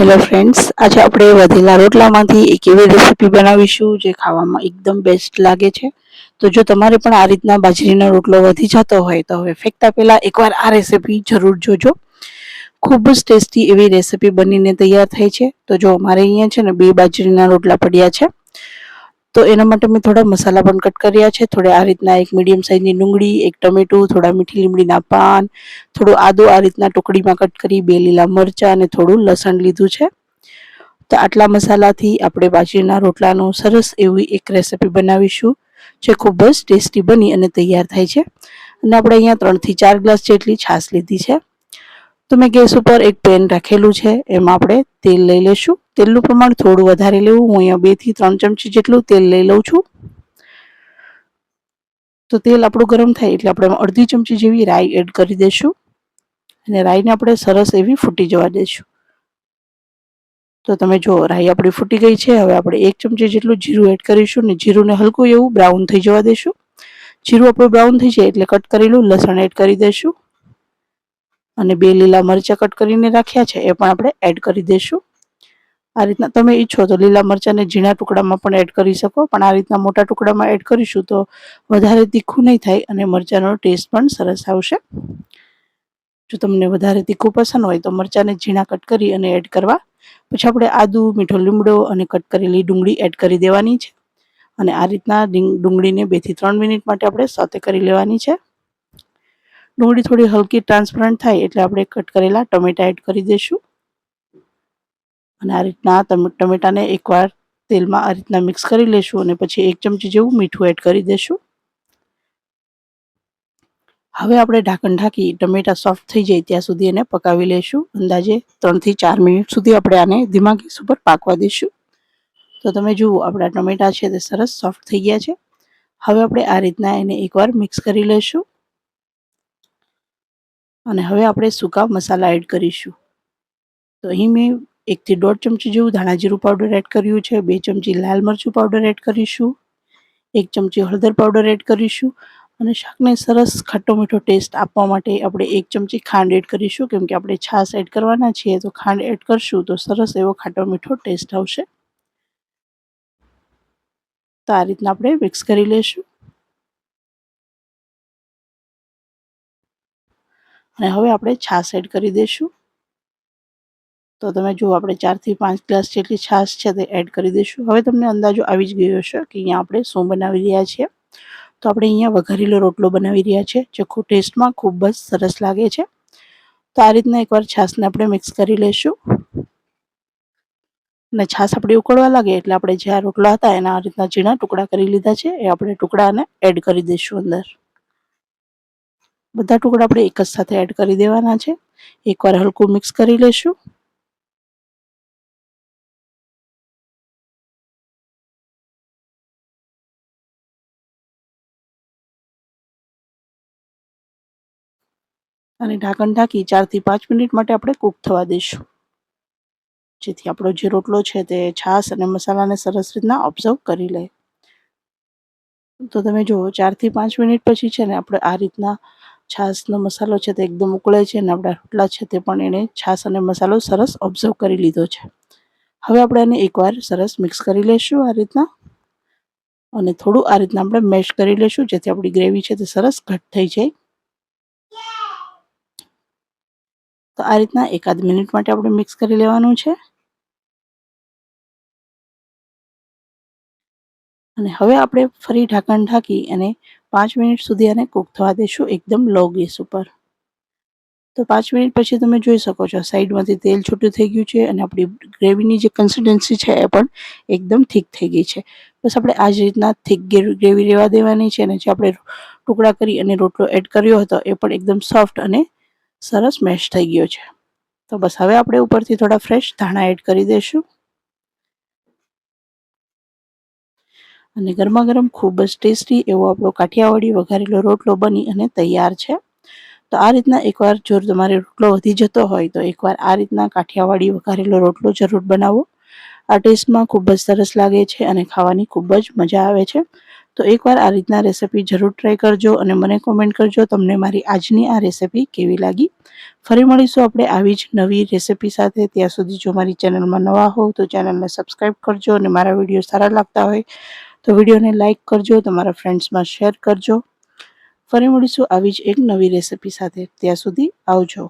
Hello friends આજે આપણે વધેલા રોટલામાંથી એક એવી રેસીપી બનાવીશું જે ખાવામાં એકદમ બેસ્ટ લાગે છે. તો જો તમારે પણ આ રીતના બાજરીનો રોટલો વધી જતો હોય તો હવે ફેંકતા પહેલાં એકવાર આ રેસીપી જરૂર જોજો. ખૂબ જ ટેસ્ટી એવી રેસીપી બનીને તૈયાર થઈ છે. તો જો અમારે અહીંયા છે ને બે બાજરીના રોટલા પડ્યા છે. તો એના માટે મેં થોડા મસાલા પણ કટ કર્યા છે. થોડે આ રીતના એક મીડિયમ સાઇઝની ડુંગળી, એક ટમેટું, થોડા મીઠી લીમડીના પાન, થોડું આદુ આ રીતના ટુકડીમાં કટ કરી, બે લીલા મરચાં અને થોડું લસણ લીધું છે. તો આટલા મસાલાથી આપણે બાજરીના રોટલાનું સરસ એવી એક રેસીપી બનાવીશું, જે ખૂબ જ ટેસ્ટી બની અને તૈયાર થાય છે. અને આપણે અહીંયા ત્રણથી ચાર ગ્લાસ જેટલી છાશ લીધી છે. તો મેં ગેસ ઉપર એક પેન રાખેલું છે, એમાં આપણે તેલ લઈ લેશું. તેલનું પ્રમાણ થોડું વધારે લેવું, હું અહીંયા બેથી ત્રણ ચમચી જેટલું તેલ લઈ લઉં છું. તો તેલ આપણું ગરમ થાય એટલે આપણે અડધી ચમચી જેવી રાઈ એડ કરી દઈશું અને રાઈને આપણે સરસ એવી ફૂટી જવા દઈશું તો તમે જો, રાઈ આપણી ફૂટી ગઈ છે, હવે આપણે એક ચમચી જેટલું જીરું એડ કરીશું ને જીરુંને હલકું એવું બ્રાઉન થઈ જવા દઈશું જીરું આપણું બ્રાઉન થઈ જાય એટલે કટ કરેલું લસણ એડ કરી દઈશું અને બે લીલા મરચાં કટ કરીને રાખ્યા છે, એ પણ આપણે એડ કરી દઈશું આ રીતના તમે ઈચ્છો તો લીલા મરચાંને ઝીણા ટુકડામાં પણ એડ કરી શકો, પણ આ રીતના મોટા ટુકડામાં એડ કરીશું તો વધારે તીખું નહીં થાય અને મરચાંનો ટેસ્ટ પણ સરસ આવશે. જો તમને વધારે તીખું પસંદ હોય તો મરચાંને ઝીણા કટ કરી અને એડ કરવા. પછી આપણે આદુ, મીઠો લીમડો અને કટ કરેલી ડુંગળી એડ કરી દેવાની છે. અને આ રીતના ડુંગળીને બેથી ત્રણ મિનિટ માટે આપણે સોતે કરી લેવાની છે. ડુંગળી થોડી હલકી ટ્રાન્સપરન્ટ થાય એટલે આપણે કટ કરેલા ટમેટા એડ કરી દઈશું. અને આ રીતના ટમેટાને એકવાર તેલમાં આ રીતના મિક્સ કરી લેશું અને પછી એક ચમચી જેવું મીઠું એડ કરી દઈશું. હવે આપણે ઢાંકણ ઢાંકી ટમેટા સોફ્ટ થઈ જાય ત્યાં સુધી એને પકાવી લેશું. અંદાજે ત્રણથી ચાર મિનિટ સુધી આપણે આને ધીમા ઉપર પાકવા દઈશું. તો તમે જુઓ, આપણા ટમેટા છે તે સરસ સોફ્ટ થઈ ગયા છે. હવે આપણે આ રીતના એને એકવાર મિક્સ કરી લઈશું અને હવે આપણે સૂકા મસાલા એડ કરીશું. તો અહીં મેં એકથી દોઢ ચમચી જેવું ધાણાજીરું પાવડર એડ કર્યું છે, બે ચમચી લાલ મરચું પાવડર એડ કરીશું, એક ચમચી હળદર પાવડર એડ કરીશું અને શાકને સરસ ખટ્ટો મીઠો ટેસ્ટ આપવા માટે આપણે એક ચમચી ખાંડ એડ કરીશું. કેમ કે આપણે છાશ એડ કરવાના છીએ, તો ખાંડ એડ કરશું તો સરસ એવો ખાટો મીઠો ટેસ્ટ આવશે. તો આ રીતના આપણે મિક્સ કરી લઈશું અને હવે આપણે છાશ એડ કરી દઈશું. તો તમે જુઓ, આપણે ચારથી પાંચ ગ્લાસ જેટલી છાશ છે તે એડ કરી દઈશું. હવે તમને અંદાજો આવી જ ગયો હશે કે અહીંયા આપણે શું બનાવી રહ્યા છીએ. તો આપણે અહીંયા વઘારેલો રોટલો બનાવી રહ્યા છીએ, જે ટેસ્ટમાં ખૂબ જ સરસ લાગે છે. તો આ રીતના એકવાર છાશને આપણે મિક્સ કરી લઈશું. અને છાશ આપણે ઉકળવા લાગે એટલે આપણે જે આ રોટલા હતા એના આ રીતના ઝીણા ટુકડા કરી લીધા છે, એ આપણે ટુકડાને એડ કરી દઈશું અંદર. બધા ટુકડા આપણે એક જ સાથે એડ કરી દેવાના છે. એકવાર હલકું મિક્સ કરી લઈશું અને ઢાંકણ ઢાંકી ચારથી પાંચ મિનિટ માટે આપણે કૂક થવા દઈશું. જેથી આપણો જે રોટલો છે તે છાશ અને મસાલાને સરસ રીતના ઓબ્ઝર્વ કરી લે. તો તમે જુઓ, ચારથી પાંચ મિનિટ પછી છે ને આપણે આ રીતના છાશનો મસાલો છે તે એકદમ ઉકળે છે અને આપણા રોટલા છે તે પણ એને છાશ અને મસાલો સરસ ઓબ્ઝર્વ કરી લીધો છે. હવે આપણે એને એકવાર સરસ મિક્સ કરી લઈશું આ રીતના. અને થોડું આ રીતના આપણે મેશ કરી લઈશું જેથી આપણી ગ્રેવી છે તે સરસ ઘટ થઈ જાય. તો આ રીતના એકાદ મિનિટ માટે આપણે મિક્સ કરી લેવાનું છે. અને હવે આપણે ફરી ઢાંકણ ઢાંકી અને પાંચ મિનિટ સુધી આને કૂક થવા દઈશું એકદમ લો ગેસ ઉપર. તો પાંચ મિનિટ પછી તમે જોઈ શકો છો, સાઈડમાંથી તેલ છૂટું થઈ ગયું છે અને આપણી ગ્રેવીની જે કન્સિસ્ટન્સી છે એ પણ એકદમ થીક થઈ ગઈ છે. બસ આપણે આ જ રીતના થીક ગ્રેવી રહેવા દેવાની છે અને જે આપણે ટુકડા કરી અને રોટલો એડ કર્યો હતો એ પણ એકદમ સોફ્ટ અને સરસ મેશ થઈ ગયો છે. તો બસ હવે આપણે ઉપરથી થોડા ફ્રેશ ધાણા એડ કરી દઈશું અને ગરમા ગરમ ખૂબ જ ટેસ્ટી એવો આપણો કાઠિયાવાડી વઘારેલો રોટલો બની અને તૈયાર છે. તો આ રીતના એકવાર જો તમારે રોટલો વધી જતો હોય તો એકવાર આ રીતના કાઠિયાવાડી વઘારેલો રોટલો જરૂર બનાવો. આ ટેસ્ટમાં ખૂબ જ સરસ લાગે છે અને ખાવાની ખૂબ જ મજા આવે છે. તો એકવાર આ રીતના રેસીપી જરૂર ટ્રાય કરજો અને મને કોમેન્ટ કરજો તમને મારી આજની આ રેસીપી કેવી લાગી. ફરી મળીશું આપણે આવી જ નવી રેસીપી સાથે. ત્યાં સુધી જો મારી ચેનલમાં નવા હોવ તો ચેનલને સબસ્ક્રાઈબ કરજો અને મારા વીડિયો સારા લાગતા હોય તો વિડીયોને લાઇક કરજો, તમારા ફ્રેન્ડ્સમાં શેર કરજો. ફરી મળીશું આવી જ એક નવી રેસિપી સાથે. ત્યાં સુધી આવજો.